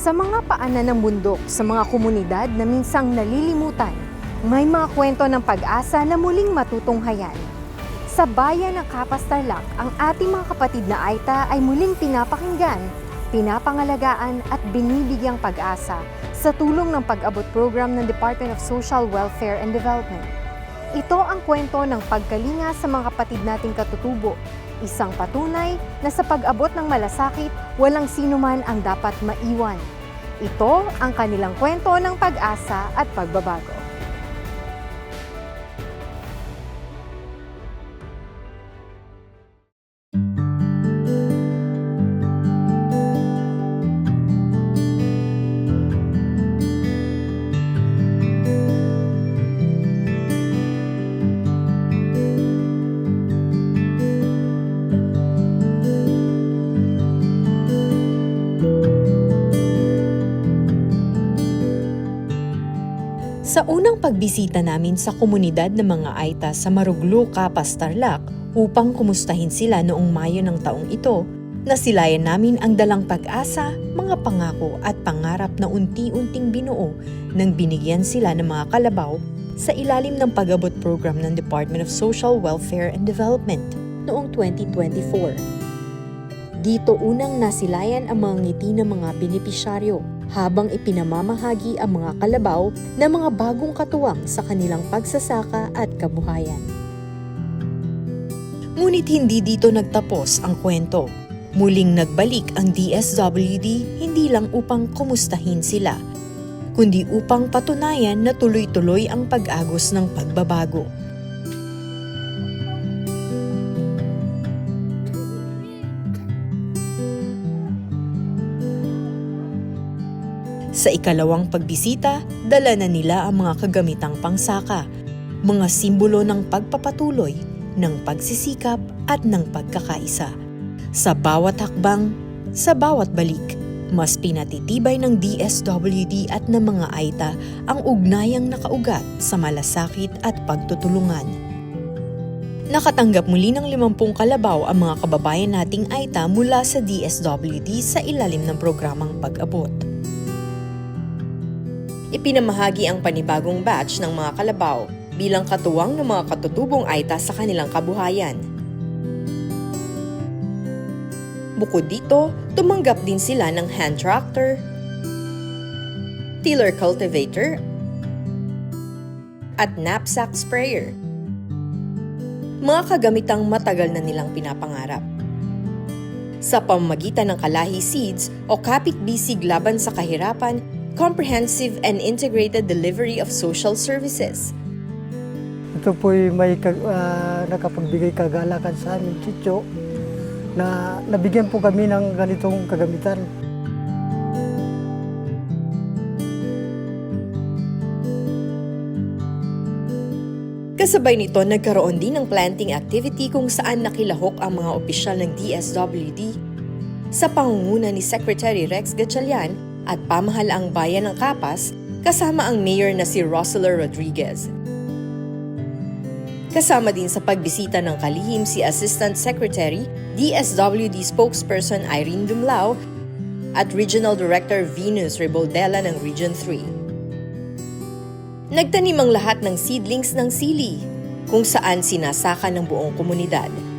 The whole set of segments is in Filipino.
Sa mga paanan ng bundok, sa mga komunidad na minsang nalilimutan, may mga kwento ng pag-asa na muling matutunghayan. Sa bayan ng Kapas Tarlac, ang ating mga kapatid na Aita ay muling pinapakinggan, pinapangalagaan at binibigyang pag-asa sa tulong ng pag-abot program ng Department of Social Welfare and Development. Ito ang kwento ng pagkalinga sa mga kapatid nating katutubo, isang patunay na sa pag-abot ng malasakit, walang sinuman ang dapat maiwan. Ito ang kanilang kwento ng pag-asa at pagbabago. Pagbisita namin sa komunidad ng mga Aita sa Maruglo, Kapas, Tarlac upang kumustahin sila noong Mayo ng taong ito, nasilayan namin ang dalang pag-asa, mga pangako at pangarap na unti-unting binuo nang binigyan sila ng mga kalabaw sa ilalim ng pag-abot program ng Department of Social Welfare and Development noong 2024. Dito unang nasilayan ang mga ngiti ng mga benepisyaryo habang ipinamamahagi ang mga kalabaw na mga bagong katuwang sa kanilang pagsasaka at kabuhayan. Ngunit hindi dito nagtapos ang kwento. Muling nagbalik ang DSWD hindi lang upang kumustahin sila, kundi upang patunayan na tuloy-tuloy ang pag-agos ng pagbabago. Sa ikalawang pagbisita, dala na nila ang mga kagamitang pangsaka, mga simbolo ng pagpapatuloy, ng pagsisikap at ng pagkakaisa. Sa bawat hakbang, sa bawat balik, mas pinatitibay ng DSWD at ng mga AITA ang ugnayang nakaugat sa malasakit at pagtutulungan. Nakatanggap muli ng 50 kalabaw ang mga kababayan nating AITA mula sa DSWD sa ilalim ng programang pag-abot. Ipinamahagi ang panibagong batch ng mga kalabaw bilang katuwang ng mga katutubong Aita sa kanilang kabuhayan. Bukod dito, tumanggap din sila ng hand tractor, tiller cultivator, at knapsack sprayer. Mga kagamitang matagal na nilang pinapangarap. Sa pamamagitan ng Kalahi Seeds o Kapit Bisig Laban sa Kahirapan, comprehensive and integrated delivery of social services. Ito po'y may ah, nakapagbigay kagalakan sa amin, Chicho, na nabigyan po kami ng ganitong kagamitan. Kasabay nito, nagkaroon din ng planting activity kung saan nakilahok ang mga opisyal ng DSWD sa pangunguna ni Secretary Rex Gatchalian at pamahalaang bayan ng Kapas kasama ang mayor na si Roseler Rodriguez. Kasama din sa pagbisita ng kalihim si Assistant Secretary, DSWD spokesperson Irene Dumlao at Regional Director Venus Reboldela ng Region 3. Nagtanim ang lahat ng seedlings ng sili, kung saan sinasaka ng buong komunidad.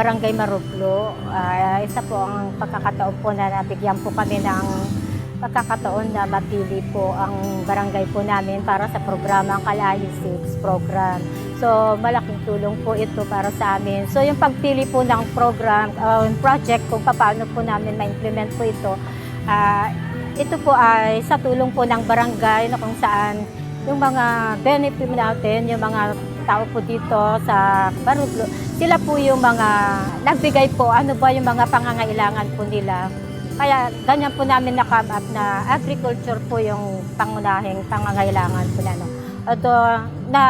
Barangay Marublo, ah, isa po ang pagkakataon po na nabigyan po kami ng pagkakataon na mapili po ang barangay po namin para sa programang Kalahi 6 program. So malaking tulong po ito para sa amin. So yung pagpili po ng program, uh, project kung paano po namin ma-implement po ito, ah, ito po ay sa tulong po ng barangay na kung saan yung mga benefit natin, yung mga tao po dito sa Baruglo, sila po yung mga nagbigay po ano ba yung mga pangangailangan po nila. Kaya ganyan po namin na-come up na agriculture po yung pangunahing pangangailangan po na. No? At uh, na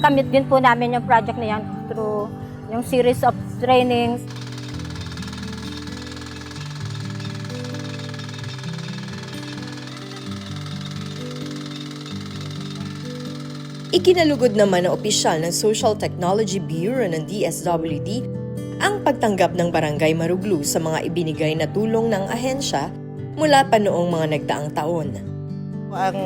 kamit din po namin yung project na yan through yung series of trainings. Ikinalugod naman ng opisyal ng Social Technology Bureau ng DSWD ang pagtanggap ng Barangay Maruglu sa mga ibinigay na tulong ng ahensya mula pa noong mga nagdaang taon. Ang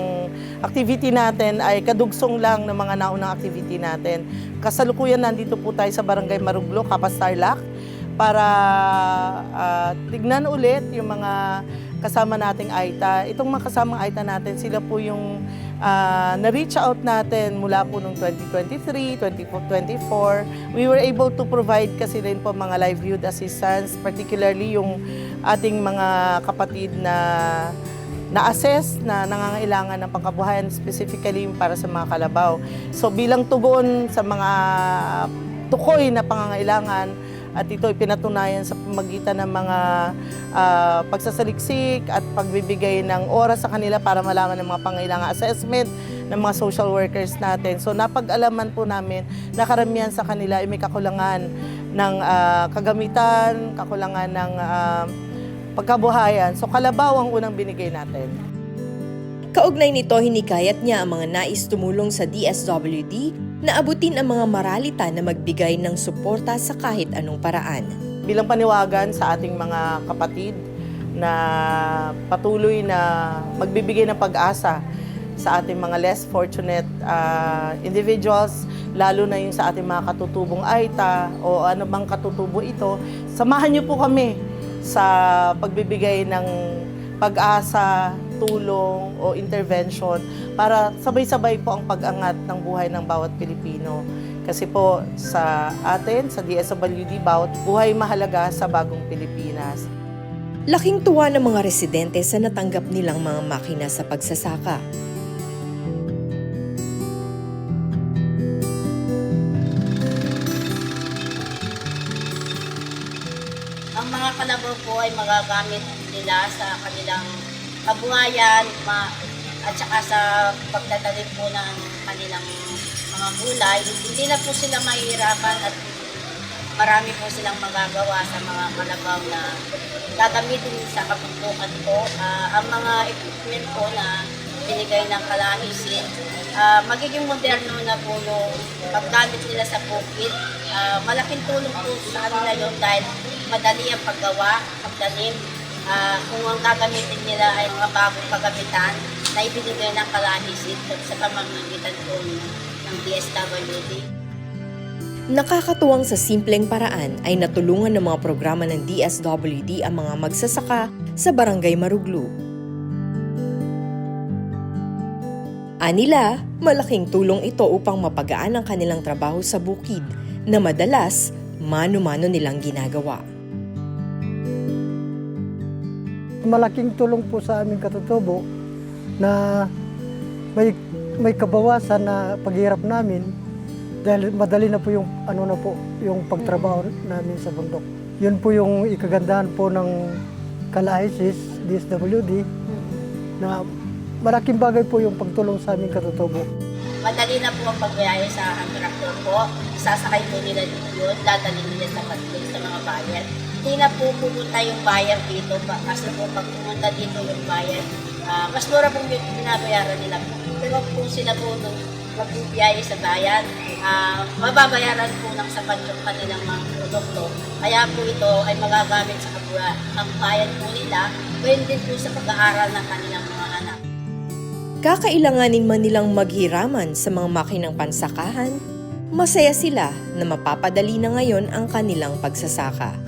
activity natin ay kadugsong lang ng mga naunang activity natin. Kasalukuyan nandito po tayo sa Barangay Maruglo, Kapastarlac, para ah, tignan ulit yung mga kasama nating AITA. Itong mga kasamang AITA natin, sila po yung ah, na-reach out natin mula po noong 2023, 2024. We were able to provide kasi rin po mga livelihood assistance, particularly yung ating mga kapatid na na-assess na nangangailangan ng pangkabuhayan, specifically para sa mga kalabaw. So bilang tugon sa mga tukoy na pangangailangan, at ito pinatunayan sa pamagitan ng mga ah, pagsasaliksik at pagbibigay ng oras sa kanila para malaman ng mga pangailangan assessment ng mga social workers natin. So napag-alaman po namin na karamihan sa kanila ay may kakulangan ng ah, kagamitan, kakulangan ng ah, pagkabuhayan. So kalabaw ang unang binigay natin. Kaugnay nito, hinikayat niya ang mga nais tumulong sa DSWD na abutin ang mga maralita na magbigay ng suporta sa kahit anong paraan. bilang paniwagan sa ating mga kapatid na patuloy na magbibigay ng pag-asa sa ating mga less fortunate ah, individuals, lalo na yung sa ating mga katutubong AITA o ano bang katutubo ito, samahan niyo po kami sa pagbibigay ng pag-asa, tulong o intervention para sabay-sabay po ang pag-angat ng buhay ng bawat Pilipino. Kasi po sa atin, sa DSWD, bawat buhay mahalaga sa bagong Pilipinas. Laking tuwa ng mga residente sa natanggap nilang mga makina sa pagsasaka. Ang mga kalabaw po ay magagamit nila sa kanilang kabuhayan ma, at saka sa pagtatanim po ng kanilang mga gulay. Hindi na po sila mahihirapan at marami po silang magagawa sa mga kalabaw na gagamitin sa kabundukan po. Ah, ang mga equipment po na binigay ng kalahisin, ah, magiging moderno na po yung paggamit nila sa bukid. Ah, malaking tulong po sa kanila yun dahil madali ang paggawa, pagtanim. Ah, kung ang gagamitin nila ay mga bagong kagamitan na ibinigay ng kalahisin sa pamamagitan po ng DSWD. Nakakatuwang sa simpleng paraan ay natulungan ng mga programa ng DSWD ang mga magsasaka sa Barangay Maruglu. Anila, malaking tulong ito upang mapagaan ang kanilang trabaho sa bukid na madalas mano-mano nilang ginagawa. Malaking tulong po sa aming katutubo na may may kabawasan na paghirap namin dahil madali na po yung ano na po yung pagtrabaho namin sa bundok. Yun po yung ikagandahan po ng Kalaisis DSWD na malaking bagay po yung pagtulong sa aming katutubo. Madali na po ang pagbiyahe sa traktor po. Sasakay po nila yun, dadalhin nila sa sa mga bayan. Hindi na po pupunta yung bayan dito kasi po pag pumunta dito yung bayan, ah, mas mura pong bin- binabayaran nila. Pero kung sila po nung magbibiyahe sa bayan, ah, mababayaran po ng sapat yung kanilang mga produkto. Kaya po ito ay magagamit sa kabura ang bayan po nila, pwede din po sa pag-aaral ng kanilang mga anak. Kakailanganin man nilang maghiraman sa mga makinang pansakahan, masaya sila na mapapadali na ngayon ang kanilang pagsasaka.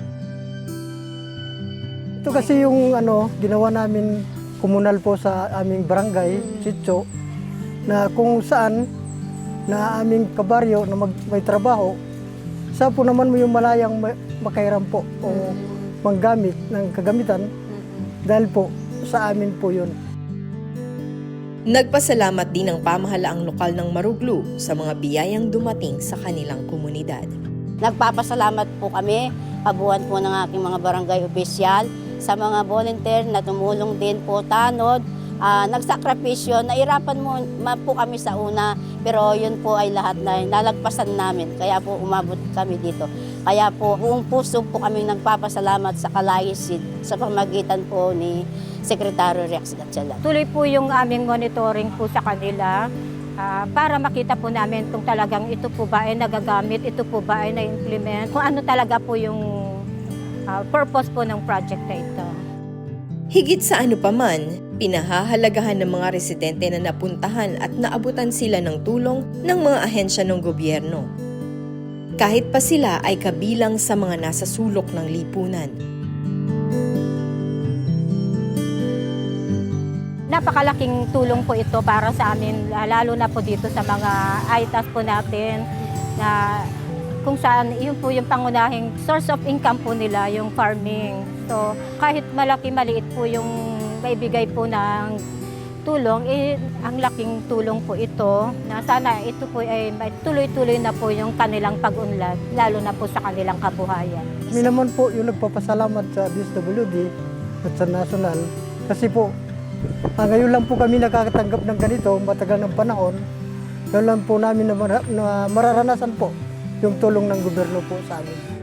Ito kasi yung ano, ginawa namin komunal po sa aming barangay, Sitio, na kung saan na aming kabaryo na mag, may trabaho, sa po naman mo yung malayang ma- makahiram po o manggamit ng kagamitan dahil po sa amin po yun. Nagpasalamat din ang pamahalaang lokal ng Maruglu sa mga biyayang dumating sa kanilang komunidad. Nagpapasalamat po kami, kabuuan po ng aking mga barangay opisyal, sa mga volunteer na tumulong din po tanod, ah, nagsakripisyo, nairapan mo po kami sa una, pero yun po ay lahat na nalagpasan namin, kaya po umabot kami dito. Kaya po buong puso po kami nagpapasalamat sa Kalayisid sa pamagitan po ni Secretary Rex Gatchalan. Tuloy po yung aming monitoring po sa kanila ah, para makita po namin kung talagang ito po ba ay nagagamit, ito po ba ay na-implement, kung ano talaga po yung ah, purpose po ng project na ito. Higit sa ano paman, pinahahalagahan ng mga residente na napuntahan at naabutan sila ng tulong ng mga ahensya ng gobyerno. Kahit pa sila ay kabilang sa mga nasa sulok ng lipunan. Napakalaking tulong po ito para sa amin, lalo na po dito sa mga ITAS po natin na kung saan yun po yung pangunahing source of income po nila, yung farming. So kahit malaki maliit po yung maibigay po ng tulong, eh, ang laking tulong po ito na sana ito po ay tuloy-tuloy na po yung kanilang pag-unlad, lalo na po sa kanilang kabuhayan. Kami naman po yung nagpapasalamat sa DSWD at sa national kasi po ah, ngayon lang po kami nakakatanggap ng ganito matagal ng panahon. Ngayon lang po namin na, mara- na mararanasan po yung tulong ng gobyerno po sa amin.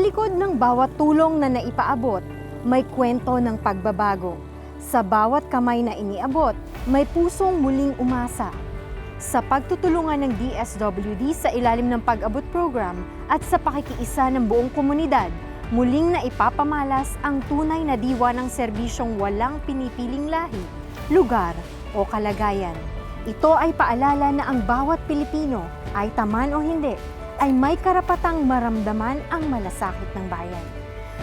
Likod ng bawat tulong na naipaabot, may kwento ng pagbabago. Sa bawat kamay na iniabot, may pusong muling umasa. Sa pagtutulungan ng DSWD sa ilalim ng pag-abot program at sa pakikiisa ng buong komunidad, muling na ipapamalas ang tunay na diwa ng serbisyong walang pinipiling lahi, lugar o kalagayan. Ito ay paalala na ang bawat Pilipino, ay taman o hindi, ay may karapatang maramdaman ang malasakit ng bayan.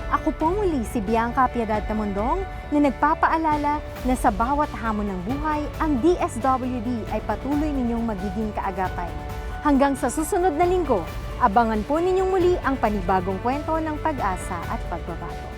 Ako po muli si Bianca Piedad Tamundong na nagpapaalala na sa bawat hamon ng buhay, ang DSWD ay patuloy ninyong magiging kaagapay. Hanggang sa susunod na linggo, abangan po ninyong muli ang panibagong kwento ng pag-asa at pagbabago.